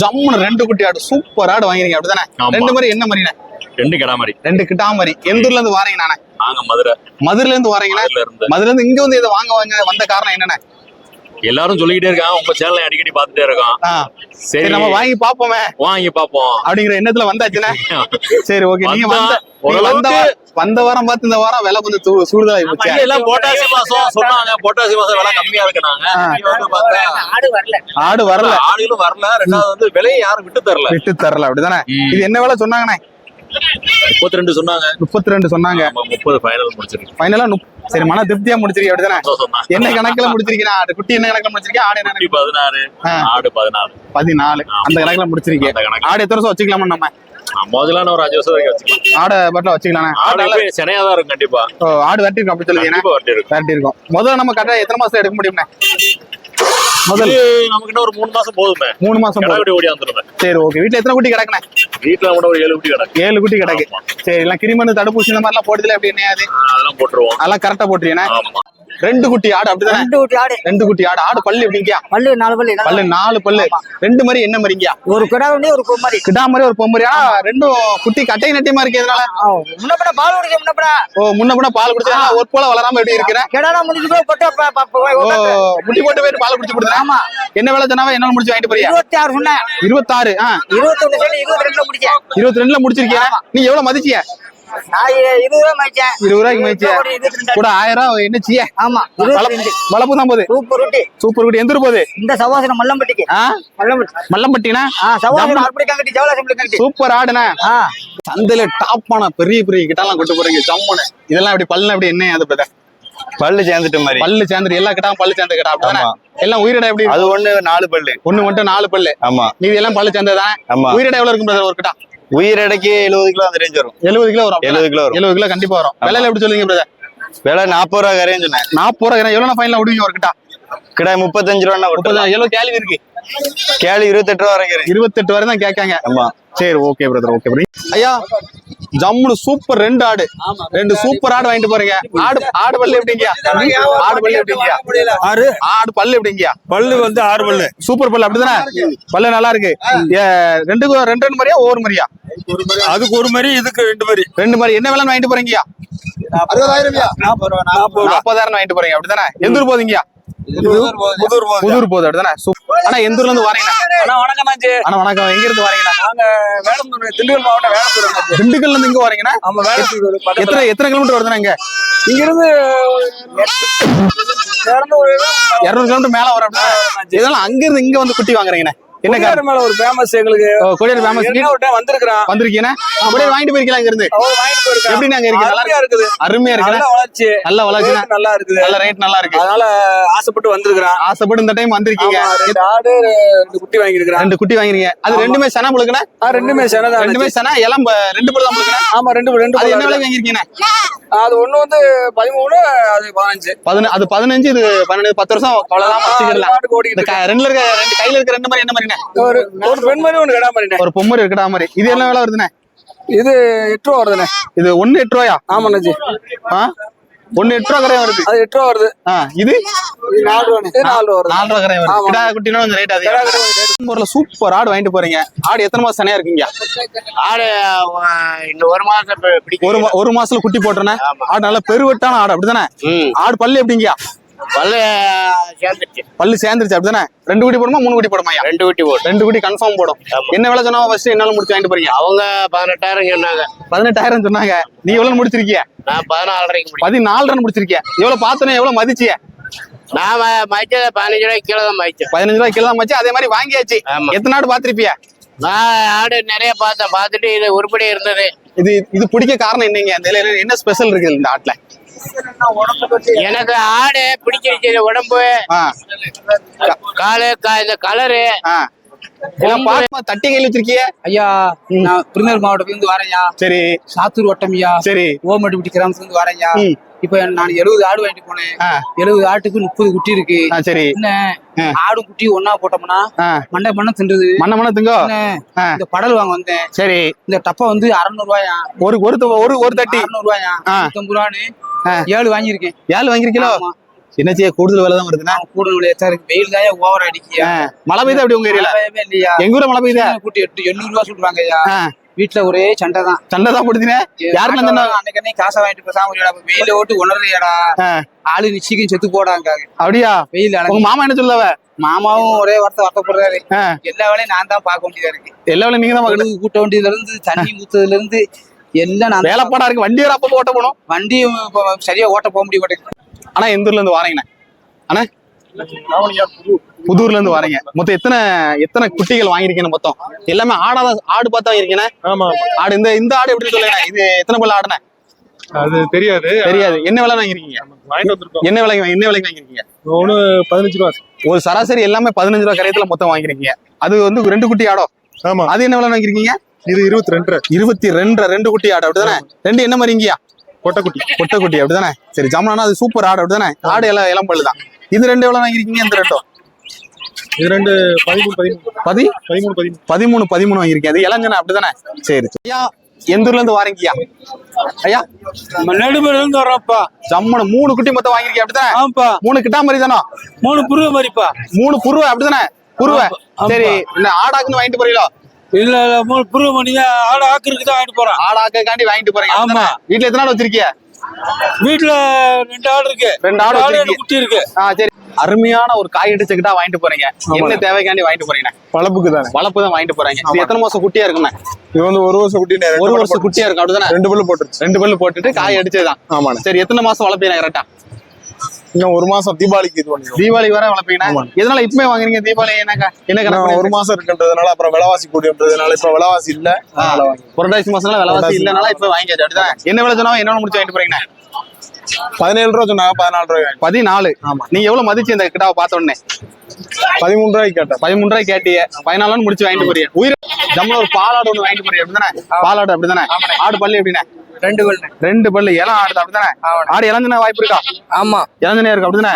ஜம்முன்னு ரெண்டு குட்டி ஆடு சூப்பர் ஆடு வாங்கிருக்கீங்க அப்படிதானே. ரெண்டு மாதிரி என்ன மாதிரிண்ணே? ரெண்டு கிடா மாதிரி ரெண்டு கிட்டா மாதிரி எந்த ஊர்ல இருந்து வாரீங்க நானே? நாங்க மதுரை. மதுரையில இருந்து வாரீங்களா? மதுரையில இருந்து இங்க வந்து இதை வாங்க வாங்க வந்த காரணம் என்னண்ணே? எல்லாரும் சொல்லிக்கிட்டே இருக்காங்க. உங்க சேனலை அடிக்கடி பார்த்துட்டே இருக்கோம். ஆ, சரி நம்ம வாங்கி பாப்போமே வாங்கி பாப்போம் அப்படிங்கிற எண்ணத்துல வந்தாச்சுண்ணே. சரி ஓகே நீங்க வந்தா, வந்த வந்த வாரம் வந்த வாரம் பார்த்து இந்த வாரம் விலை கொஞ்சம் சூடுதலாகி போச்சு. எல்லாம் பொட்டாசி மாசம் சொன்னாங்க. பொட்டாசி மாசம் விலை கம்மியா இருக்குனாங்க ஆ. இங்க வந்து பார்த்தா ஆடு வரல. ஆடு வரல. ஆடுகளும் வரல. ரெண்டாவது வந்து விலையை யாரும் விட்டு தரல. விட்டு தரல. அப்படிதானே. இது என்ன விலை சொன்னாங்கண்ணே? முப்பத்தி ரெண்டு சொன்னாங்க. முப்பத்தி ரெண்டு சொன்னாங்க முப்பது ஃபைனல் முடிச்சிருக்கு. ஃபைனலா சரி மன திருப்தியா முடிச்சிருக்கீங்க அப்படிதானே என்ன கணக்குல முடிச்சிருக்கீங்க ஆடு? குட்டி என்ன கணக்குல முடிச்சிருக்கீங்க ஆடு என்ன பதினாறு. ஆடு பதினாறு பதினாலு. அந்த கணக்குல முடிச்சிருக்கீங்க. ஆடு எத்தனை வருஷம் வச்சுக்கலாமா நம்ம? முதல்ல ஒரு அஞ்சு வருஷம் வரைக்கும் வச்சுக்கலாம். ஆடை பாட்டில வச்சுக்கலாண்ணே ஆடு சினையா தான் இருக்கும் கண்டிப்பா. ஆடு வெட்டி இருக்கும் அப்படி கண்டிப்பா வட்டி இருக்கும் முதல்ல நம்ம கரெக்டா எத்தனை மாசம் எடுக்க முடியும்ண்ணே முதல். நமக்கு ஒரு மூணு மாசம் போதுமே. மூணு மாசம் போதும். ஓடி வந்துருமே சரி ஓகே வீட்டுல எத்தனை குட்டி கிடக்குண்ணே? வீட்டுல கூட ஒரு ஏழு குட்டி கிடக்கு. ஏழு குட்டி கிடக்கு. சரி எல்லாம் கிருமி தடுப்பூசி இந்த மாதிரிலாம் போடுதல எப்படி என்ன அது அதெல்லாம் போட்டுருவோம். அதெல்லாம் கரெக்டா போட்டுருக்கீங்க ஆமா. ரெண்டு குட்டி ஆடு அப்படிதானே? ரெண்டு ஊட்டி ஆடு. ரெண்டு குட்டி ஆடு. ஆடு பல்லு எப்படிங்கயா பல்லு நாலு பல்லு பல்லு நாலு பல்லு. ரெண்டு மாதிரி என்ன மாதிரிங்கயா ஒரு கிடா ஒண்ணு ஒரு பொம்மரி. கிட்டா மாதிரி ஒரு பொம்பரி ஆனா ரெண்டும் குட்டி கட்டை நட்டியமா இருக்கு எதனால? முன்னப்பட பால் குடிக்க முன்னப்பட ஓ முன்ன முன்ன பால் குடிச்சா ஒரு போல வளராம எப்படி இருக்கிற கிடா முடிஞ்சு போய் பொட்ட. முட்டி போட்டு போயிட்டு பால் குடிச்சு கொடுத்தா ஆமா. என்ன வேலை சொன்னாவே? என்னால முடிச்சு வாங்கிட்டு போறியா? இருபத்தி ஆறு சொன்னேன். இருபத்தாறு ஆ. இருபத்தொன்னு சொல்லி இருபத்தி ரெண்டுல முடிச்சேன். இருபத்தி ரெண்டுல முடிச்சிருக்கியா? நீ எவ்வளவு மதிச்சிய? இருபது இருபது ரூபாய்க்கு கூட ஆயிரம் ரூபாய் ஆமா வளப்பு தான் போகுது. சூப்பர் ரொட்டி சூப்பர் குட்டி எந்த ஊர் போகுது. இந்த சவாசனம் மல்லம்பட்டிக்கு. மல்லம்பட்டினா? சூப்பர் ஆடுனே. சந்தையில டாப்பான பெரிய பெரிய கிட்டாலாம் கொண்டு போறீங்க. ஜம்முன்னு. இதெல்லாம் அப்படி பல்லு அப்படி என்ன அது பிரதர் பல்லு சேர்ந்துட்ட மாதிரி. பல்லு சேர்ந்து எல்லா கிட்டாவும் பல்லு சேர்ந்த கிட்டா அப்படிதானே. எல்லாம் உயிரிட எப்படி? அது ஒண்ணு நாலு பல்லு. ஒண்ணு மட்டும் நாலு பல்லு. ஆமா. மீதி எல்லாம் பல்லு சேர்ந்ததானே ஆமா. உயிரிட எவ்வளவு இருக்கும் பிரதர் ஒரு கிட்டா? உயிரடைக்கு எழுபது கிலோ அந்த ரேஞ்ச் வரும். எழுபது கிலோ வரும். எழுபது கிலோ வரும். எழுபது கிலோ கண்டிப்பா வரும். விலையில எப்படி சொல்லுங்க பிரதர் விலை நாற்பது ரூபா கரையும் சொன்னேன் நாற்பது ரூபாய் எவ்வளவு ஃபைனல் விடுவீங்க ஒரு கிட்டா கிடாய் முப்பத்தஞ்சு ரூபா முப்பது விட்டு எவ்வளவு கேள்வி இருக்கு? கேளு இருபத்தெட்டு ரூபா வரைக்கும் இருபத்தெட்டு வரை தான் கேட்காங்க. ஆமா. சரி ஓகே பிரதர் ஓகே ஐயா ஜம்முனு சூப்பர் ரெண்டு ஆடு. ரெண்டு சூப்பர் ஆடு வாங்கிட்டு போறீங்க. ஆடு ஆடு பல்லு எப்படிங்கயா ஆடு பல்லு எப்படிங்கயா ஆறு. ஆடு பல்லு எப்படிங்கயா பல்லு வந்து ஆறு பல்லு. சூப்பர் பல்லு அப்படிதானே? பல்லு நல்லா இருக்கு. ஏ, ரெண்டுக்கும் ரெண்டு ரெண்டு மாதிரியா? ஒவ்வொரு மாதிரியா? அதுக்கு ஒரு மாதிரி இதுக்கு ரெண்டு மாதிரி. ரெண்டு மாதிரி. என்ன வேலை வாங்கிட்டு போறீங்கயா நாற்பது ரூபா நாற்பதாயிரம் வாங்கிட்டு போறீங்க. அப்படிதானே? எந்த ஊர் போதீங்கயா புதூர் போகுது அப்படிதானே சூப்பர் ஆனா எந்த ஊர்ல இருந்து வரீங்க அண்ணா வணக்கம் ஆனா வணக்கம். எங்க இருந்து வரீங்கண்ணா? நாங்க வேடந்தூர் திண்டுக்கல் மாவட்டம் வேடந்தூர். திண்டுக்கல்ல இருந்து இங்க வரீங்கண்ணா? ஆமா வேடந்தூர் எத்தனை எத்தனை கிலோமீட்டர் வருதுண்ணா இங்க? இங்க இருந்து இருநூறு கிலோமீட்டர் மேல வரும் அப்படின்னா இதெல்லாம் அங்க இருந்து இங்க வந்து குட்டி வாங்குறீங்கண்ணே. என்ன மேல ஒரு ஃபேமஸ் எங்களுக்கு கொடியார் ஃபேமஸ் வந்திருக்கிறான். வந்திருக்கீங்கன்னா அப்படியே வாங்கிட்டு போயிருக்கலாம் இங்க இருந்து எப்படி நாங்க இருக்குது. அருமையா இருக்கு நல்ல வளர்ச்சி. நல்ல வளர்ச்சி நல்லா இருக்குது. நல்ல ரேட் நல்லா இருக்கு. அதனால ஆசைப்பட்டு வந்திருக்கிறான். ஆசைப்பட்டு இந்த டைம் வந்திருக்கீங்க. ஆடு ரெண்டு குட்டி வாங்கியிருக்கிறான். ரெண்டு குட்டி வாங்குறீங்க அது ரெண்டுமே சனா முழுக்கண்ணா? ஆ, ரெண்டுமே சேனதான் ரெண்டுமே சனா எல்லாம் ரெண்டு பல்லு தான் ஆமா ரெண்டு என்ன. விலை வாங்கிருக்கீங்க அது ஒண்ணு வந்து பதிமூணு அது பதினஞ்சு. பதின அது பதினஞ்சு இது பன்னெண்டு பத்து வருஷம் அவ்வளவுதான் வச்சுக்கலாம் ரெண்டுல இருக்க ரெண்டு கையில இருக்க ரெண்டு மாதிரி என்ன மாதிரிண்ணே ஒரு ஒரு பெண் மாதிரி ஒண்ணு கடா பண்ணிட்டேன் ஒரு பொம்மரி இருக்கடா மாதிரி. இது என்ன விலை வருதுண்ணே? இது எட்டு ரூபா வருதுண்ணே. இது ஒண்ணு எட்டு ரூபாயா? ஆமாண்ணாச்சி ஆ? ஒண்ணு எட்டு ரூபா கரையா வருது. அது எட்டு ரூபா வருது. ஆ இது? சூப்பர் ஆடு வாங்கிட்டு போறீங்க. ஆடு எத்தனை மாசம் சனையா இருக்கீங்க? ஆடு இந்த ஒரு மாசம் ஒரு ஒரு மாசத்துல குட்டி போட்டுறேன் ஆடு நல்ல பெருவட்டான ஆடு அப்படிதானே ஆடு பல்லு எப்படிங்கயா பல்லு சேர்ந்துச்சு பல்லு சேர்ந்துருச்சு அப்படிதானே ரெண்டு குட்டி போடுமா மூணு குட்டி போடுமாயா ரெண்டு குட்டி போட்டு ரெண்டு குட்டி கன்ஃபார்ம் போடும். என்ன விலை சொன்னா ஃபர்ஸ்ட் என்னால முடிச்சு வாங்கிட்டு போறீங்க? அவங்க பதினெட்டாயிரம் சொன்னாங்க. பதினெட்டாயிரம் சொன்னாங்க. நீ எவ்வளவு முடிச்சிருக்கிய? நான் பதினாலரைக்கு முடியும் பதினாலு ரன் முடிச்சிருக்கிய. எவ்வளவு பார்த்தனே எவ்வளவு மதிச்சிய? நான் ம- மதிச்சது பதினஞ்சு ரூபாய்க்கு கீழே தான் மதிச்சேன். பதினஞ்சு ரூபாய் கிலோ மச்சு அதே மாதிரி வாங்கியாச்சு. எத்தனை ஆடு பாத்திருப்பிய நான் ஆடு நிறைய பார்த்தேன். பார்த்துட்டு இது உருப்படி இருந்தது. இது இது பிடிக்க காரணம் என்னங்க? இலையில என்ன ஸ்பெஷல் இருக்கு இந்த ஆட்டுல? எனக்கு ஆடு பிடிச்சிருச்சு. உடம்பு காலு இந்த கலரு தட்டி கையில் வச்சிருக்கிய? ஐயா நான் திருநெல்வேலி மாவட்டத்துல இருந்து வரேன்யா சரி. சாத்தூர் வட்டம் ஐயா. சரி. ஓமட்டுப்பட்டி கிராமத்துல இருந்து வரேன்யா. இப்ப நான் எழுபது ஆடு வாங்கிட்டு போனேன். எழுபது ஆட்டுக்கு முப்பது குட்டி இருக்கு. சரி. என்ன. ஆடும் குட்டி ஒன்னா போட்டோம்னா மண்டை மண்ணை தின்றுது மண்ண மண்ண திங்கோ? இந்த படல் வாங்க வந்தேன். சரி. இந்த டப்பா வந்து அறுநூறு ரூபாயா ஒரு ஒரு ஒரு ஒரு தட்டி. அறுநூறு ரூபாயா. நூத்தம்பது ரூபான்னு. ஏழு வாங்கியிருக்கேன். ஏழு வாங்கிருக்கீங்களோ ஆமா. என்ன செய்ய கூடுதல் வேலை தான் வருதுண்ணா கூடுதல் விளையாட்டா இருக்கு வெயில் தான் ஓவர் அடிக்கியா மழை பெய்யுதா அப்படி உங்க ஏரியால? இல்லையா? எங்க ஊர்ல மழை பெய்யுதா? கூட்டி எட்டு எண்ணூறு ரூபா சொல்றாங்க ஐயா. வீட்டுல ஒரே சண்டை தான். சண்டை தான் யாருக்கு சண்டை அன்னைக்கு காசை வாங்கிட்டு பேசாம வெயில ஓட்டு உணர்றியாடா. ஆளு நிச்சயம் செத்து போடாங்க. அப்படியா? வெயில் உங்க மாமா என்ன சொல்லவ மாமாவும் ஒரே வார்த்தை வருத்தப்படுறாரு. எல்லா வேலையும் நான் தான் பார்க்க வேண்டியதா இருக்கு. எல்லா வேலையும் நீங்க தான் கூட்ட வேண்டியதுல இருந்து தண்ணி ஊத்துறதுல இருந்து எல்லாம் நான் தான் வேலைப்பாடா இருக்கு. வண்டி அப்பப்போ ஓட்ட போகணும். வண்டி சரியா ஓட்ட போக முடிய மாட்டேங்குது. ஆனா எந்த ஊர்ல இருந்து வாரீங்கண்ணே அண்ணா? புதூர்ல இருந்து வாரீங்க. மொத்தம் எத்தனை எத்தனை குட்டிகள் வாங்கிருக்கீங்க மொத்தம்? எல்லாமே ஆடாத ஆடு பார்த்தா வாங்கிருக்கீங்க ஆமா ஆடு இந்த இந்த ஆடு எப்படி சொல்லுங்க இது எத்தனை பல்ல ஆடுனே அது தெரியாது. தெரியாது. என்ன விலை வாங்கிருக்கீங்க என்ன விலை என்ன விலைக்கு வாங்கிருக்கீங்க ஒண்ணு பதினஞ்சு ரூபா. ஒரு சராசரி எல்லாமே பதினஞ்சு ரூபா கரையத்துல மொத்தம் வாங்கிருக்கீங்க அது வந்து ரெண்டு குட்டி ஆடோ? ஆமா. அது என்ன விலை வாங்கிருக்கீங்க இது இருபத்தி ரெண்டு இருபத்தி ரெண்டு ரெண்டு குட்டி ஆடு அப்படிதானே? ரெண்டு என்ன மாதிரிங்கயா கொட்டைக்குட்டி கொட்டை குட்டி அப்படிதானே? சரி ஜமுனா அது சூப்பர் ஆடு அப்படிதானே? ஆடு எல்லாம் இளம் பல்லு தான். இது ரெண்டு எவ்வளவு வாங்கிருக்கீங்க இந்த ரெண்டும்? இது ரெண்டு பதிமூணு பதிமூணு. பதி? பதிமூணு பதிமூணு. பதிமூணு பதிமூணு வாங்கிருக்கீங்க அது இளஞ்சனா அப்படிதானே? சரி. ஐயா எந்த ஊர்ல இருந்து வாரீங்கய்யா? ஐயா நடுமல இருந்து வர்றோம்ப்பா. ஜம்முன மூணு குட்டி மொத்தம் வாங்கிருக்கீங்க அப்படிதானே? ஆமாப்பா. மூணு கிட்டா மாதிரி தானோ? மூணு புருவ மாதிரிப்பா. மூணு புருவ அப்படிதானே? புருவ. சரி இந்த ஆடாக்குன்னு வாங்கிட்டு போறீங்களோ? இல்ல இல்ல மூணு புருவ மணி தான் ஆடு ஆக்குறதுக்கு தான் வாங்கிட்டு போறோம் ஆடாக்காண்டி வாங்கிட்டு போறீங்க. ஆமா. வீட்டுல எத்தனை நாள் வச்சிருக்கீங்க வீட்டுல ரெண்டு ஆடு இருக்கு. ரெண்டு ஆடு வச்சிருக்கீங்க. குட்டி இருக்கு. ஆ சரி. அருமையான ஒரு காய் அடிச்சுக்கிட்டா வாங்கிட்டு போறீங்க. என்ன தேவைக்காண்டி வாங்கிட்டு போறீங்க? வளப்புக்கு தானே வளர்ப்பு தான் வாங்கிட்டு போறீங்க. இது எத்தனை மாசம் குட்டியா இருக்குண்ணே? இது வந்து ஒரு வருஷம் குட்டி ரெண்டு ஒரு வருஷம் குட்டியா இருக்கும் அப்படிதானே போட்டு- ரெண்டு பல்லு போட்டுருச்சு. ரெண்டு பல்லு போட்டுட்டு காய் அடிச்சதுதான். ஆமாண்ணே. சரி எத்தனை மாசம் வளர்ப்பீங்க கரெக்டா இன்னும் ஒரு மாசம் தீபாவளிக்கு இது பண்ணிடுவோம். தீபாவளி வரை வளர்ப்பீங்கன்னா ஆமா. எதனால இப்பவே வாங்குறீங்க? தீபாவளி என்னக்கா? என்ன ஒரு மாசம் இருக்குன்றதுனால அப்புறம் விலைவாசி கூடியன்றதுனால இப்ப விலைவாசி இல்ல. வாங்கி. புரட்டாசி மாசம்ல விலைவாசி இல்லனால இப்ப வாங்கியாச்சு. அப்படிதான். என்ன விலை சொன்னா என்ன முடிச்சு வாங்கிட்டு போறீங்க பதினேழு ரூபா சொன்னாங்க பதினாலு ரூபாய் வாங்கி. பதினாலு. ஆமா. நீங்க எவ்வளவு மதிச்சு இந்த கிட்டாவை பார்த்த உடனே? பதிமூணு ரூபாய்க்கு கேட்டேன். பதிமூணு ரூபாய் கேட்டீங்க பதினாலு முடிச்சு வாங்கிட்டு போறீங்க உயிர் ஜம்முல ஒரு பாலாடு ஒண்ணு வாங்கிட்டு போறீங்க அப்படிதானே? பாலாடு அப்படிதானே? ஆடு பல்லு எப்படிண்ணே? ரெண்டு பல்லு ரெண்டு பல்லு இளம் ஆடுது அப்படிதானே ஆடு இளஞ்சனா வாய்ப்பு இருக்கா? ஆமா. இளஞ்சனா இருக்கு அப்படிதானே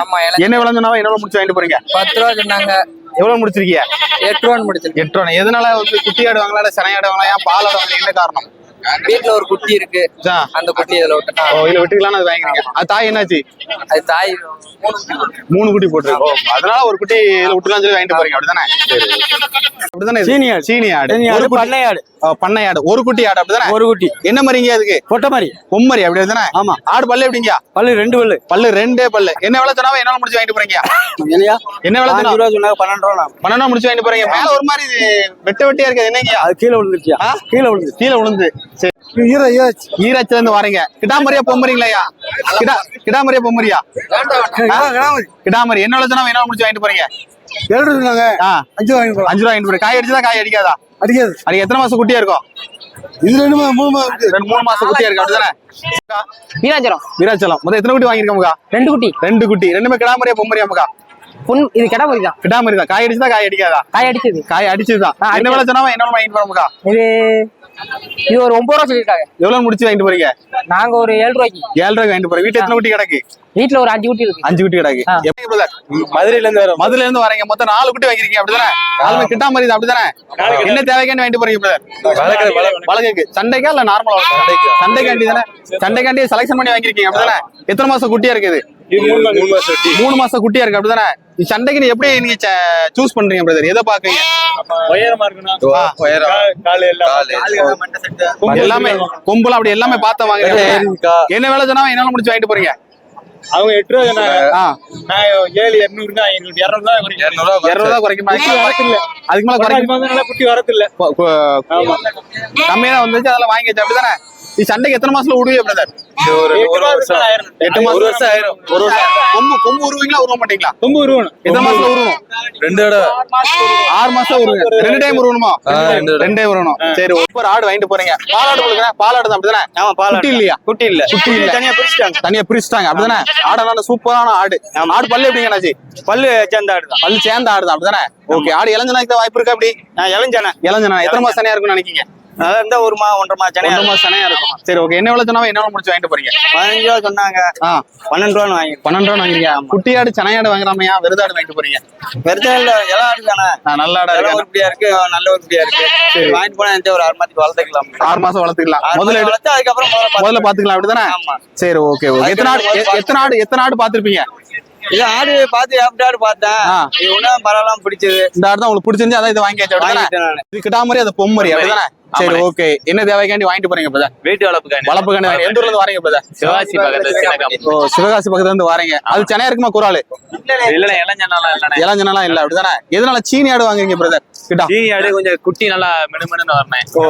என்ன விளஞ்சனாவா என்ன முடிச்சு வாங்கிட்டு போறீங்க? பத்து ரூபா சொன்னாங்க. எவ்வளவு முடிச்சிருக்கீங்க? எட்டு ரூபான்னு முடிச்சிருக்கேன். எட்டு ரூபா எதனால வந்து குட்டி ஆடு வாங்கலாம் சனை ஆடு வாங்கலாம் ஏன் பால் ஆடு வாங்கலாம் என்ன காரணம்? வீட்டுல ஒரு குட்டி இருக்கு. அந்த குட்டி இதுல விட்டுனா ஓ இல்ல விட்டுக்கலாம்னு அது வாங்கிக்கிறீங்க அது தாய் என்னாச்சு? அது தாய். மூணு குட்டி போட்டு. மூணு குட்டி போட்டுருக்கு. ஓ, அதனால ஒரு குட்டி இதுல விட்டுலாம் சொல்லி வாங்கிட்டு போறீங்க. அப்படிதானே? அப்படிதானே இது? சீனி ஆடு. சீனி ஆடு சீனி ஒரு ஆடு, குட்டி பண்ணை ஆடு ஆ, பண்ணை ஆடு ஒரு குட்டி ஆடு அப்படிதானே? ஒரு குட்டி. என்ன மாதிரிங்க அதுக்கு? பொட்டை மாதிரி பொம்மரி அப்படி தானே ஆமா. ஆடு பல்லு எப்படிங்க? பல்லு ரெண்டு பல்லு. பல்லு ரெண்டே பல்லு. என்ன விலை சொன்னாவோ என்ன முடிச்சு வாங்கிட்டு போறீங்க? இல்லையா என்ன விலை சொன்னா சொன்னாங்க பன்னெண்டு ரூபா பன்னெண்டா முடிச்சு வாங்கிட்டு போறீங்க. மேல ஒரு மாதிரி இது வெட்ட வெட்டியா இருக்குது என்னங்க அது கீழே விழுந்துருச்சியா? கீழே விழுந்து கீழே விழுந்து. ஈராச்சில இருந்து வரீங்க. கிடாமரியா பொம்மரிங்களா கிடா கிடாமரியா பொம்மரியா கிடாமரி என்ன சொன்னா என்ன முடிச்சு வாங்கிட்டு போறீங்க? ஏழு சொன்னாங்க. அஞ்சு வாங்கி போலாம். அஞ்சு ரூபா வாங்கிட்டு காய் அடிச்சதா காய் அடிக்காதா? அடிக்காது. அது எத்தனை மாசம் குட்டியா இருக்கும்? இது ரெண்டு மூணு ரெண்டு மூணு மாசம் குட்டியா இருக்கு அப்படிதானே? வீராச்சலம் வீராச்சலம் மொத்தம் எத்தனை குட்டி வாங்கிருக்கோமுக்கா ரெண்டு குட்டி. ரெண்டு குட்டி. ரெண்டுமே கிடாமரியா பொம்மரியாமுக்கா பொன் இது கிடாமரி தான் கிடாமரி தான் காய் அடிச்சதா காய் அடிக்காதா? காய் அடிச்சது. காய் அடிச்சதுதான். என்ன விலை சொன்னாவோ என்ன வாங்கிட்டு போறோமுக்கா இது இது ஒரு ஒன்பது ரூபா சொல்லியிருக்காங்க. எவ்வளவு முடிச்சு வாங்கிட்டு போறீங்க? நாங்க ஒரு ஏழு ரூபாய்க்கு. ஏழு ரூபாய் வாங்கிட்டு போறீங்க. வீட்டுல எத்தனை குட்டி கிடக்கு? வீட்டுல ஒரு அஞ்சு குட்டி இருக்கு. அஞ்சு குட்டி கிடக்கு. எப்படி? மதுரையில இருந்து வரோம். மதுரையில இருந்து வரீங்க. மொத்தம் நாலு குட்டி வாங்கிருக்கீங்க அப்படிதானே? நாலுமே கிட்டா மாதிரி அப்படிதானே? என்ன தேவைக்காண்டி வாங்கிட்டு போறீங்க பிரதர் வழக்குக்கு சண்டைக்கா இல்ல நார்மலா சண்டைக்காண்டி தானே? சண்டைக்காண்டி செலக்ஷன் பண்ணி வாங்கிருக்கீங்க அப்படிதானே? எத்தனை மாசம் குட்டியா இருக்குது? மூணு மாசம் குட்டி. மூணு மாசம் குட்டியா இருக்கு அப்படிதானே? இந்த சண்டைக்கு நீ எப்படி நீங்க சூஸ் பண்றீங்க பிரதர் எதை பாக்குறீங்க எல்லாம் கொம்பு எல்லாமே கொம்புலாம் அப்படி எல்லாமே பார்த்த வாங்குறீங்க என்ன வேலை சொன்னா என்னால முடிச்சு வாங்கிட்டு போறீங்க? அவங்க எட்டு ரூபா நான் ஏழு எங்களுக்கு இருநூறு தான் குறைக்கும். இருநூறு ரூபா குறைக்குமா? வரதில்ல. அதுக்கு மேல குறைக்கும் குட்டி வரதில்ல கொ- கொ- கம்மியா வந்துச்சு? அதெல்லாம் வாங்கி வச்சு அப்படிதானே? நீ சண்டைக்கு எத்தனை மாசத்துல விடுவீங்க பிரதர் எட்டு மாசம் ஆயிரம் எட்டு மாசம் ஒரு வருஷம் ஆயிரும். ஒரு வருஷம். கொம்பு கொம்பு உருவீங்களா உருவ மாட்டீங்களா? ரொம்ப உருவணும். எத்தனை மாசத்துல உருவணும். ரெண்டு தடவை. ஆறு மாசம் உருவீங்க ரெண்டு டைம் உருவணுமா. ரெண்டு டைம் உருவணும். சரி ஒவ்வொரு ஆடு வாங்கிட்டு போறீங்க. பாலாடு கொடுக்குறேன். பாலாடு தான் அப்படிதானே? ஆமா பால் குட்டி இல்லையா? குட்டி இல்ல. குட்டி இல்ல. தனியா பிரிச்சுட்டாங்க. தனியா பிரிச்சுட்டாங்க அப்படிதானே? ஆடு நல்ல சூப்பரான ஆடு. ஆடு பல்லு எப்படிங்க அண்ணாச்சி? பல்லு சேர்ந்த ஆடு தான். பல்லு சேர்ந்த ஆடு தான் அப்படிதானே? ஓகே ஆடு இளஞ்சனாக்கு வாய்ப்பு இருக்கா அப்படி நான் இளஞ்சானே இளஞ்சனா எத்தனை மாசம் சனையா இருக்கும்னு நினைக்கீங்க? அதான் இருந்தா ஒரு மா ஒன்றரை மா சென்னை ஒன்றரை மாசம் சனையா இருக்கும். சரி ஓகே என்ன விலை சொன்னாலும் என்ன முடிச்சு வாங்கிட்டு போறீங்க? பதினஞ்சு ரூபா சொன்னாங்க. பன்னெண்டு ரூபான்னு வாங்கி பன்னெண்டு ரூபா வாங்கிருக்கீங்க குட்டி ஆடு சனையாடு வாங்குறாமையா? விருதாடு வாங்கிட்டு போறீங்க. இல்ல இளம் ஆடு தானே? நல்ல ஆடா இருக்கு. உருப்படியா இருக்கு நல்ல உருப்படியா இருக்கு. சரி. வாங்கிட்டு போனா எந்த ஒரு ஆறு மாதத்துக்கு வளர்த்துக்கலாம். ஆறு மாசம் வளர்த்துக்கலாம். முதல்ல மாசம் வளர்த்து அதுக்கப்புறம் முதல்ல பாத்துக்கலாம் அப்படிதானே? சரி ஓகே ஓகே எத்தனை ஆடு எத்தனை ஆடு எத்தனை ஆடு பாத்திருப்பீங்க இது ஆடு பார்த்து ஆடு பார்த்தேன். இது ஒன்றும் பரவாயில்லாம பிடிச்சது. இந்த ஆடு தான் உங்களுக்கு பிடிச்சிருந்துச்சு அதான் இது வாங்கிட்டேன் நானு. இது கிட்டாமரி அது பொம்மரி அப்படிதானே? சரி. ஓகே என்ன தேவைக்காண்டி வாங்கிட்டு போறீங்க பிரதர் வீட்டு வளர்ப்புக்காண்டி. வளர்ப்பு கண்ணு வாங்கி- எந்த ஊர்ல இருந்து வரீங்க பிரதர் சிவாசி பக்கத்துல ஓ சிவகாசி பக்கத்துல இருந்து வரீங்க. அது சென்னையா இருக்குமா குராலு இல்லண்ணே. இளஞ்சனாலாம் இல்லண்ணே. இளஞ்சனெல்லாம் இல்ல அப்படிதானே? எதனால சீனி ஆடு வாங்குறீங்க பிரதர் கிட்டா. சீனி ஆடு கொஞ்சம் குட்டி நல்லா மினுமினுன்னு வரணும். ஓ.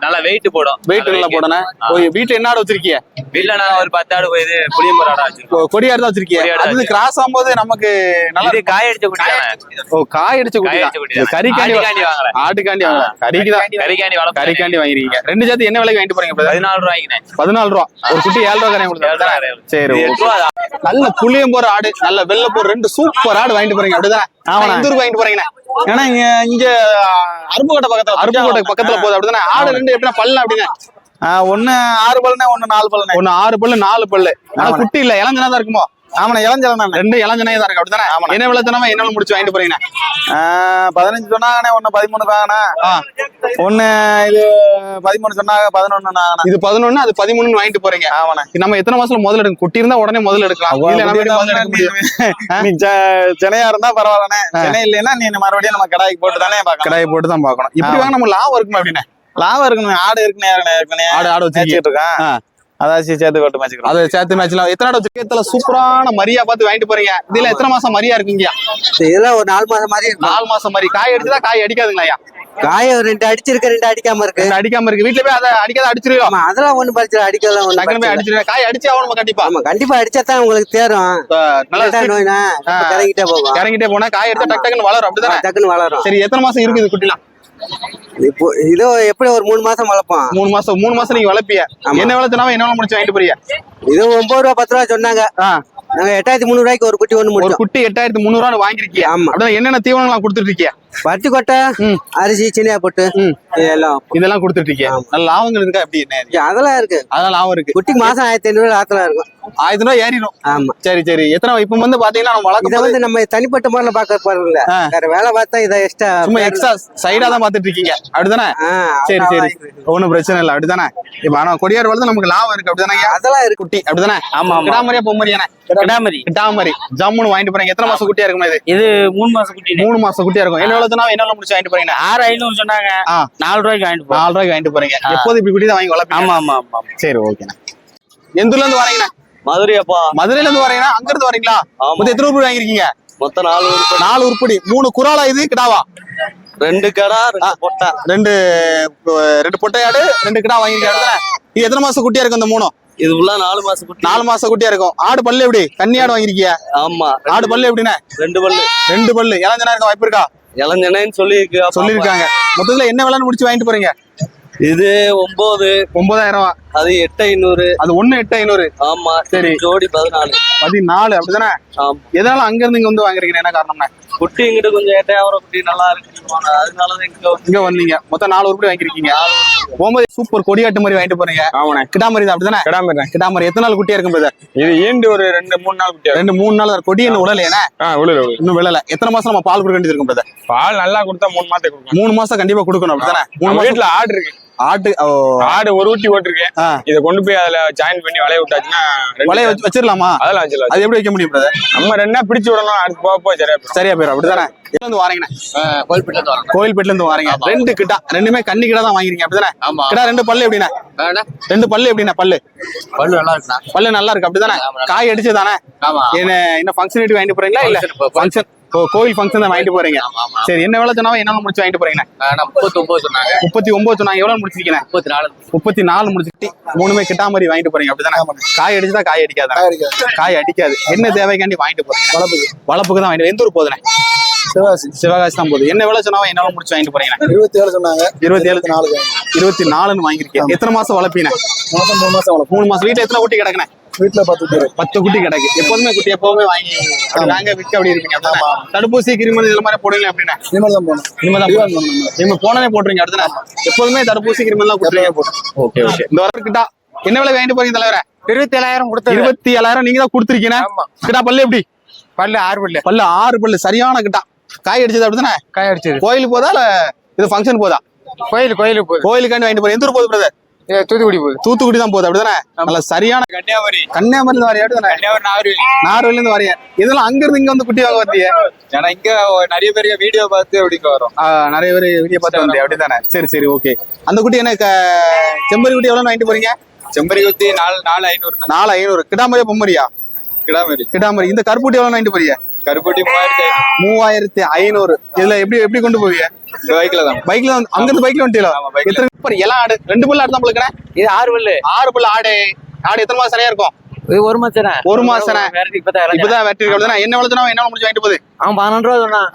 நல்லா வெயிட் போடும். வெயிட் நல்லா போடணும். ஓ வீட்டுல என்ன ஆடு வச்சிருக்கீங்க? வீட்டுல நான் ஒரு பத்து ஆடு போயிது புளியம்பூர் ஆடா வச்சிருக்கோம். கொடி ஆடு தான் வச்சிருக்கீங்க. அது. கிராஸ் ஆகும்போது நமக்கு நல்லா காய அடிச்ச குட்டி ஓ காய் அடிச்ச குட்டி. கறிக்காண்டி ஆட்டுக்காண்டி வாங்கல. ஆட்டுக்காண்டி வாங்கல. கறிக்கு தான். கறிக்காண்டி வளர்ப்பு கறிக்காண்டி வாங்கிருக்கீங்க. ரெண்டு சேர்த்து என்ன விலைக்கு வாங்கிட்டு போறீங்க பதினாலு ரூபாய்க்குண்ணே பதினாலு ரூபா. ஒரு குட்டி ஏழு ரூபா கரையும் ஏழு ரூபா கொடுத்தா கரையும். சரி நல்ல புளியம்போர் ஆடு நல்ல வெள்ளப்போர் ரெண்டு சூப்பர் ஆடு வாங்கிட்டு போறீங்க அப்படிதானே? ஆமா எந்த ஊருக்கு வாங்கிட்டு போறீங்க ஏன்னா இங்க இங்க அருப்புக்கோட்டை பக்கத்துல அருப்புக்கோட்டை பக்கத்துல போகுது அப்படிதானே? ஆடு ரெண்டு எப்படின்னா பல்லு அப்படின்னா ஆ, ஒண்ணு ஆறு பல்லுனே ஒண்ணு நாலு பல்லுனே ஒண்ணு ஆறு பல்லு நாலு பல்லு. ஆனா குட்டி இல்ல. இளஞ்சனா தான் இருக்குமோ? ஆமாண்ணே இளஞ்சலம் ரெண்டு இளஞ்சனையா தான் இருக்கு அப்படிதானே என்ன விளைச்சனமா என்ன முடிச்சு வாங்கிட்டு போறீங்க பதினஞ்சு சொன்னாங்கண்ணே ஒண்ணு பதிமூணு தாங்கண்ணே. ஒண்ணு இது பதிமூணு சொன்னாங்க பதினொன்னு இது பதினொன்னு அது பதிமூணு வாங்கிட்டு போறீங்க. ஆமாண்ணே. நம்ம எத்தனை மாசத்துல முதல்ல எடுக்கும் குட்டி இருந்தா உடனே முதல்ல எடுக்கலாம் சென்னையா இருந்தா பரவாயில்லண்ணே. சென்னை இல்லைன்னா நீ மறுபடியும் நம்ம கடாய்க்கு போட்டு தானே கடாயை போட்டு தான் பார்க்கணும். இப்படி வாங்க நம்ம லாபம் இருக்குமா அப்படின்னு? லாபம் இருக்கணும் ஆடு இருக்குண்ணே ஆடு ஆடு மேய்ச்சிட்டு இருக்கேன். அதாச்சும் சேர்த்து போட்டு மேய்ச்சிக்கிறோம் அதை சேர்த்து மேட்ச்ல எத்தனை ஆடு வச்சிருக்கீங்க? சூப்பரான மரியா பார்த்து வாங்கிட்டு போறீங்க. இதுல எத்தனை மாசம் மரியா இருக்குங்க இதெல்லாம் ஒரு நாலு மாசம் மாதிரி நாலு மாசம் மரி காய் அடிச்சதா காய் அடிக்காதுங்களா காய ஒரு ரெண்டு அடிச்சிருக்க ரெண்டு அடிக்காம இருக்கு. ரெண்டு அடிக்காம இருக்கு. வீட்டுல போய் அதை அடிக்காத அடிச்சிருக்கோம் ஆமா அதெல்லாம் ஒண்ணும் பிரச்சனை அடிக்கலாம் டக்குனு போய். அடிச்சிருக்கோம் காய் அடிச்சே ஆகணும் கண்டிப்பா? ஆமா கண்டிப்பா அடிச்சா தான் உங்களுக்கு தேரும். நல்லா நோய்னா ஆ. கறங்கிட்டே போகும் இறங்கிட்டே போனா காய் எடுத்தா டக்கு டக்குன்னு வளரும். அப்படிதானே? டக்குன்னு வளரும். சரி எத்தனை மாசம் இருக்கு இது குட்டிலாம்? இப்போ இதோ எப்படி ஒரு மூணு மாசம் வளர்ப்போம். மூணு மாசம் மூணு மாசம் நீங்க வளர்ப்பிய. என்ன வளர்த்தனாவும் என்ன முடிச்சு வாங்கிட்டு போறிய? இது ஒன்பது ரூபா பத்து ரூபா சொன்னாங்க. நாங்க எட்டாயிரத்தி முந்நூறு ரூபாய்க்கு ஒரு குட்டி ஒண்ணு ஒரு குட்டி எட்டாயிரத்தி முந்நூறு ரூபா வாங்கிருக்கிய. ஆமா. என்னென்ன தீவனம்லாம் கொடுத்துட்டு இருக்கிய? பருத்தி கொட்டை. அரிசி சினியா போட்டு. இதெல்லாம். இதெல்லாம் கொடுத்துட்டு இருக்கிய நல்ல லாபங்கள் இருக்கா. எப்படி என்ன? அதெல்லாம் இருக்கு. அதெல்லாம் லாபம் இருக்கு. குட்டிக்கு மாசம் ஆயிரத்தி ஐநூறு ஆத்துல இருக்கும். ஆயிரத்தி ரூபாய் ஏறிடும். ஆமா. சரி சரி. எத்தனை இப்ப வந்து பாத்தீங்கன்னா நம்ம போது வந்து நம்ம தனிப்பட்ட முறையில பாக்க ஆ. வேற வேலை பார்த்தா இதை எக்ஸ்ட்ரா சும்மா எக்ஸ்ட்ரா சைடா தான் பாத்துட்டு இருக்கீங்க. அப்படிதானே? சரி சரி. ஒண்ணும் பிரச்சனை இல்ல. அப்படிதானே? இப்ப ஆனா கொடியார் வளர்த்து நமக்கு லாபம் இருக்கு. அப்படிதானே? அதெல்லாம் இருக்கு. குட்டி. அப்படிதானே? ஆமா கிடாமரியா பொம்மரியானே கிடாமரி. கிடாமரி. ஜம்முன்னு வாங்கிட்டு போறீங்க எத்தனை மாசம் குட்டியா இருக்குமா இது? இது மூணு மாசம் குட்டி மூணு மாசம் குட்டியா இருக்கும். என்ன வளர்த்தனா என்ன முடிச்சு வாங்கிட்டு போறீங்க? ஆறு ஐநூறு சொன்னாங்க. ஆ. நாலு ரூபாய்க்கு வாங்கிட்டு நாலு ரூபாய்க்கு வாங்கிட்டு போறீங்க. எப்போது இப்படி குட்டி தான் வாங்கி வளர்ப்பீங்க? ஆமா ஆமா ஆமா சரி ஓகேண்ணா. எந்த ஊர்ல இருந்து வரீங்கண்ணா? மதுரையாப்பா. மதுரையில இருந்து வரீங்கன்னா அங்க இருந்து வரீங்களா? மொத்தம் எத்தனை உருப்படி வாங்கிருக்கீங்க மொத்தம் நாலு உருப்படி. நாலு உருப்படி. மூணு குராலா இது? கிடாவா? ரெண்டு கடா ரெண்டு பொட்டை. ரெண்டு ரெண்டு பொட்டையாடு ரெண்டு கிடா வாங்கிருக்கீங்க இது எத்தனை மாசம் குட்டியா இருக்கும் இந்த மூணும்? இது உள்ள நாலு மாசம் குட்டி. நாலு மாசம் குட்டியா இருக்கும். ஆடு பல்லு எப்படி? கன்னி ஆடு வாங்கிருக்கிய ஆமா. ஆடு பல்லு எப்படிண்ணே? ரெண்டு பல்லு. ரெண்டு பல்லு. இளஞ்சனா இருக்க வாய்ப்பு இருக்கா? இளஞ்சனைன்னு சொல்லி சொல்லிருக்காங்க மொத்தத்துல என்ன விலைன்னு முடிச்சு வாங்கிட்டு போறீங்க? இது ஒன்பது ஒன்பதாயிரம் ரூபா அது எட்டு ஐநூறு. அது ஒண்ணு எட்டு ஐநூறு. ஆமா சரி. ஜோடி பதினாலு. பதினாலு அப்படிதானே? எதனால அங்க இருந்து இங்க வந்து வாங்குறீங்க என்ன காரணம்னா? குட்டி இங்கிட்ட கொஞ்சம் ஏட்டையாவரம் குட்டி நல்லா இருக்கு அதனாலதான் இங்க இங்க வந்தீங்க. மொத்தம் நாலு உருப்படி வாங்கிருக்கீங்க. போகும்போது சூப்பர் கொடியாட்டு மாதிரி வாங்கிட்டு போறீங்க. ஆமாண்ணே. கிடாமரி தான் அப்படிதானே? கிடாமறேன் கிடாமரி எத்தனை நாள் குட்டியா இருக்கும் பிரதர் இது ஈண்டு ஒரு ரெண்டு மூணு நாள் குட்டியா ரெண்டு மூணு நாள். கொடி இன்னும் உடலையே ஆ விழுது விழுது இன்னும் விழல. எத்தனை மாசம் நம்ம பால் கொடுக்க வேண்டியது இருக்கும் பிரதர்? பால் நல்லா கொடுத்தா மூணு மாசத்துக்கு மூணு மாசம் கண்டிப்பா கொடுக்கணும் அப்படிதானே? மூணு வீட்டுல ஆடு இருக்கு. ஆட்டு ஓ, ஆடு ஒரு ஊட்டி ஓட்டிருக்கேன். இதை கொண்டு போய் அதுல ஜாயின் பண்ணி வளைய விட்டாச்சுன்னா வலைய வச்சு வச்சிடலாமா அதெல்லாம் வச்சிடலாம் அது எப்படி வைக்க முடியும் பிரதர் நம்ம ரெண்டா பிடிச்சு விடணும். அடுத்து போக போக சரியா போயிடும். சரியா போயிடும். அப்படிதானே? எங்க இருந்து வாரீங்கண்ணே? கோயில்பேட்டில இருந்து கோயில்பேட்டில இருந்து வாரீங்க. ரெண்டு கிட்டா. ரெண்டுமே கன்னி கிடா தான் வாங்கிருக்கீங்க அப்படிதானே? ஆமா. கிடா ரெண்டு பல்லு எப்படிண்ணே? ரெண்டு பல்லு எப்படிண்ணே பல்லு? பல்லு நல்லா இருக்குண்ணா. பல்லு நல்லா இருக்கு அப்படிதானே? காய் அடிச்சு தானே ஆமா. என்ன என்ன ஃபங்க்ஷன் வாங்கிட்டு போறீங்களா இல்ல? ஃபங்க்ஷன் கோவில் ஃபங்க்ஷன் தான் வாங்கிட்டு போறீங்க. சரி என்ன வேலை சொன்னாலும் என்ன முடிச்சு வாங்கிட்டு போறீங்க? நான் முப்பத்தி ஒன்பது சொன்னாங்க. முப்பத்தி ஒன்பது சொன்னாங்க. எவ்வளவு முடிச்சிருக்கீங்க? முப்பத்தி நாலு முப்பத்தி நாலு முடிச்சுட்டு மூணுமே கிட்டா மாதிரி வாங்கிட்டு போறீங்க. அப்படிதானே? காய் அடிச்சுதா காய் அடிக்காது? காய் அடிக்காது. என்ன தேவைக்காண்டி வாங்கிட்டு போறீங்க? வளப்புக்கு. வளப்புக்கு தான் வாங்கிட்டு எந்த ஊர் போதுனே சிவாசி சிவகாசி தான் போகுது. என்ன வேலை சொன்னாலும் என்ன முடிச்சு வாங்கிட்டு போறீங்க? இருபத்தி ஏழு சொன்னாங்க. இருபத்தி ஏழு நாலு இருபத்தி நாலுன்னு வாங்கிருக்கேன் எத்தனை மாசம் வளர்ப்பீங்க? மாசம் மூணு மாசம் மூணு மாசம். வீட்டுல எத்தனை குட்டி கிடக்குனே வீட்டுல பத்து பேர் பத்து குட்டி கிடக்கு. எப்போதுமே குட்டி எப்பவுமே வாங்கி வாங்க விற்க அப்படி இருப்பீங்க? தடுப்பூசி கிருமி இதெல்லாம் மாதிரி போடுவீங்க அப்படின்னா இனிமேல் தான் போகணும் இனிமே தான் போடணும். நீங்க போனவே போட்டுருங்க அடுத்த எப்போதுமே தடுப்பூசி கிருமி எல்லாம் கொடுத்துருங்க. Okay okay. இந்த வாரம் கிட்டா என்ன விலை வாங்கிட்டு போறீங்க தலைவர? இருபத்தி ஏழாயிரம் கொடுத்தது. இருபத்தி ஏழாயிரம் நீங்க தான் கொடுத்துருக்கீங்க. கிட்டா பல்லு எப்படி? பல்லு ஆறு பல்லு. பல்லு ஆறு பல்லு. சரியான கிட்டா. காய் அடிச்சது அப்படிதானே காய அடிச்சது. கோயிலுக்கு போதா இல்ல இது ஃபங்க்ஷன் போதா? கோயில் கோயிலுக்கு போகுது. கோயிலுக்காண்டி வாங்கிட்டு போறேன் எந்த ஊர் போகுது பிரதர் தூத்துக்குடி போகுது. தூத்துக்குடி தான் போகுது அப்படிதானே? நல்ல சரியான கன்னியாகுமரி. கன்னியாகுமரி வரையா அப்படிதானே? நாகர்வேலி நார்வேல இருந்து வரையா. இதெல்லாம் அங்க இருந்து இங்க வந்து குட்டி வாங்க வந்தியே. ஏன்னா இங்க நிறைய பேர் வீடியோ பார்த்து அப்படிங்க வரும். நிறைய பேர் வீடியோ பார்த்து வந்தியா அப்படிதானே? சரி சரி ஓகே. அந்த குட்டி என்ன செம்பரி குட்டி எவ்வளவு வாங்கிட்டு போறீங்க? செம்பரி குத்தி நாலு நாலு ஐநூறு நாலு ஐநூறு. கிடாமரியா பொம்மரியா? கிடாமரி. கிடாமரி. இந்த கருப்புட்டி எவ்வளவு வாங்கிட்டு போறீங்க? கருப்பட்டி மூவாயிரத்தி ஐநூறு மூவாயிரத்தி ஐநூறு இதுல எப்படி எப்படி கொண்டு போவீங்க பைக்ல தான் பைக்ல வந்து அங்க இருந்து பைக்ல வந்துட்டீங்களா. எத்தனை பேர் எல்லாம் ஆடு ரெண்டு பல்லு ஆடு தான் உங்களுக்கு இது ஆறு பல்லு ஆறு பல்லு ஆடு ஆடு எத்தனை மாசம் சரியா இருக்கும் இது ஒரு மாசம் ஒரு மாசம் இப்பதான் வெட்டி அப்படிதானே என்ன வளர்த்துனா என்ன முடிச்சு வாங்கிட்டு போகுது அவன் பன்னெண்டு ரூபா சொன்னான்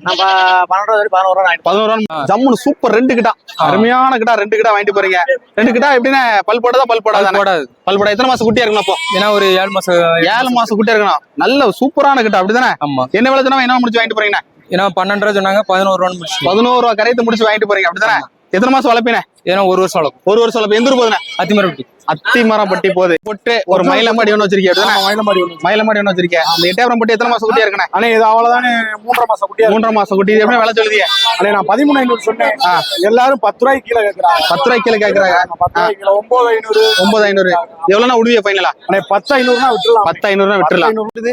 ப- பன்னெண்டு ரூபா பதினோரு ரூபா பதினோரு ரூபா ஜம்முன்னு சூப்பர் ரெண்டு கிட்டா. அருமையான கிட்டா ரெண்டு கிட்டா வாங்கிட்டு போறீங்க. ரெண்டு கிட்டா எப்படின்னா பல் போடாதா பல் போடாதா போடாது. பல் போடா. எத்தனை மாசம் குட்டியா இருக்கணும் அப்போ? ஏன்னா ஒரு ஏழு மாசம் ஏழு மாசம். குட்டியா இருக்கணும். நல்ல சூப்பரான கிட்டா அப்படிதானே? ஆமா. என்ன வளர்த்துனா என்ன முடிச்சு வாங்கிட்டு போறீங்க ஏன்னா பன்னெண்டு ரூபா சொன்னாங்க பதினோரு முடிச்சு. பதினோரு ரூபா கரையத்தை முடிச்சு வாங்கிட்டு போறீங்க அப்படிதானே? எத்தனை மாசம் வளர்ப்பீனே ஏன்னா ஒரு வருஷம் வளர்க்கும் ஒரு வருஷம் வளர்ப்பு எந்த ஊர் போதுனே அத்திமரப்பட்டி. அத்தி மரம் பட்டி போகுது. போட்டு ஒரு மயிலமாடி ஒண்ணு வச்சிருக்கேன் மயிலமாடி மயிலமாடி ஒண்ணு வச்சிருக்கேன். அந்த எட்டாயிரம் பட்டி எத்தனை மாசம் குட்டியா இருக்கணும் அண்ணே இது அவ்வளவுதானே மூன்றரை மாசம் குட்டியா மூன்றரை மாசம் குட்டி. எப்படி விலை சொல்லுதிய அண்ணே நான் பதிமூணு ஐநூறு சொன்னேன். எல்லாரும் பத்து ரூபாய்க்கு கீழே கேட்கறாங்க பத்து ரூபாய்க்கு கீழே கேக்குறாங்க. பத்து ரூபாய்க்கு கீழே. ஒன்பது ஐநூறு. ஒன்பது ஐநூறு. எவ்வளவுனா விடுவிய ஃபைனலா? அண்ணே பத்து ஐநூறுனா விட்டுலாம் பத்து ஐநூறுனா விட்டுறலாம். இது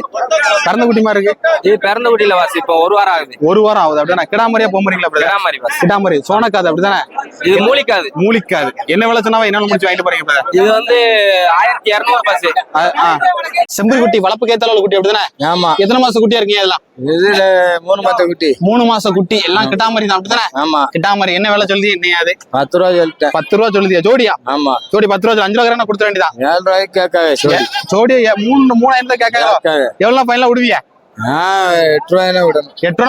கறந்த குட்டி மாதிரி இருக்கு? இது பிறந்த குட்டியில வாசி. இப்போ ஒரு வாரம் ஆகுது. ஒரு வாரம் ஆகுது. அப்படின்னா கிடாமரியா போறீங்களா அப்படிதான்? கிடாமரி கிடாமரி சோனக்காது அப்படிதானே? இது மூலிக்காது. மூலிக்காது. என்ன விலை சொன்னாவா என்ன முடிச்சு வாங்கிட்டு போறீங்க இது வந்து ஆயிரத்தி இருநூறு பஸ் செம்பரி குட்டி வளர்ப்பு கேத்தால குட்டி அப்படிதானே? ஆமா. எத்தனை மாசம் குட்டியா இருக்கீங்க இதெல்லாம்? இதுல மூணு மாத்த குட்டி. மூணு மாசம் குட்டி. எல்லாம் கிட்டாமரி தான் அப்படிதானே? ஆமா. கிட்டாமரி என்ன விலை சொல்லுது என்ன அது? பத்து ரூபா சொல்லிட்டேன். பத்து ரூபா சொல்லுதியா? ஜோடியா? ஆமா. ஜோடி பத்து ரூபா சொல்லு, அஞ்சு ரூபா கொடுத்துட வேண்டியதான் ஏழு ரூபாய்க்கு கேட்காது சொல்லி ஜோடி மூணு மூணாயிரம் கேட்காங்க கேட்காது? எவ்வளவு ஃபைனலா விடுவியா? எட்டு ரூபாய் விடணும். எட்டு